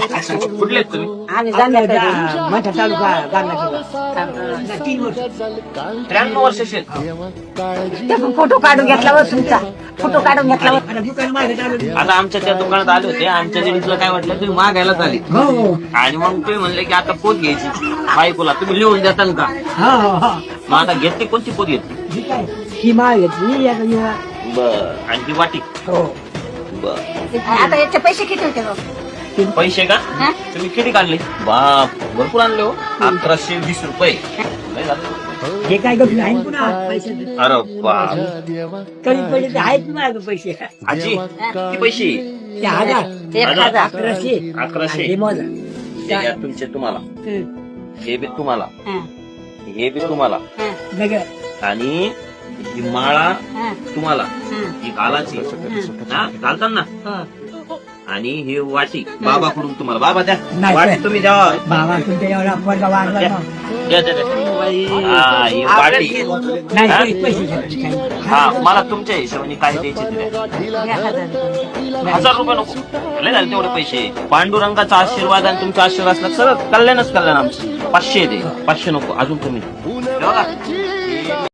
कुठले तुम्ही आम्ही जाणार मोठा तालुका गाणं तीन वर्ष त्र्याण्णव वर्षाचे आहेत. फोटो काढून घेतल्यावर तुमचा फोटो काढून घेतल्यावर आता दुकान मागे चालू आता आमच्या त्या दुकानात आले होते. आमच्या लेडीजला काय वाटलं तुम्ही मागायला झाले आणि मग तुम्ही म्हणले की आता पोत घ्यायची. बायकोला तुम्ही लिहून देताल का? हा हा हा मग आता घेते कोणती पोत घेतली? ही काय ही माळ घेतली आता बर. आणि ती वाटी. हो बर. आता याचे पैसे किती होते हो? पैसे का? हा? तुम्ही किती काढले? बाप भरपूर आणले हो. अकराशे वीस रुपये. लय झालं. हे काय गप्प आहे पुन्हा पैसे अरे बाप. कमी पैसे आहेत माझ्याकडे पैसे. आजी किती पैसे? ते हजार एक हजार अकराशे. अकराशे. हे मोजा. हे घ्या तुमचे तुम्हाला. हं. हे बी तुम्हाला. हा, हे बी तुम्हाला. हा, नगर आणि ही माळा हा, तुम्हाला. हा. ही घालाची. हा. घालतात ना हा. आणि ही वाटी बाबाकडून तुम्हाला बाबा द्या नाही, वाटी नाही. तुम्ही द्या बाबा तुमच्या एवढा पोरगा वाढला द्या ना. द्या, द्या, द्या. हा, वाटी नाही? पैसे- काही. हा मला तुमच्या हिशोबाने काय द्यायचे ते द्या. घ्या हजार. रुपये नको लय झाले तेवढे पैसे पांडुरंगाचा आशीर्वाद आणि तुमचा आशीर्वाद असला सगळं कल्याणच कल्याण आमचं पाचशे दे पाचशे नको अजून तुम्ही द्या. बघा.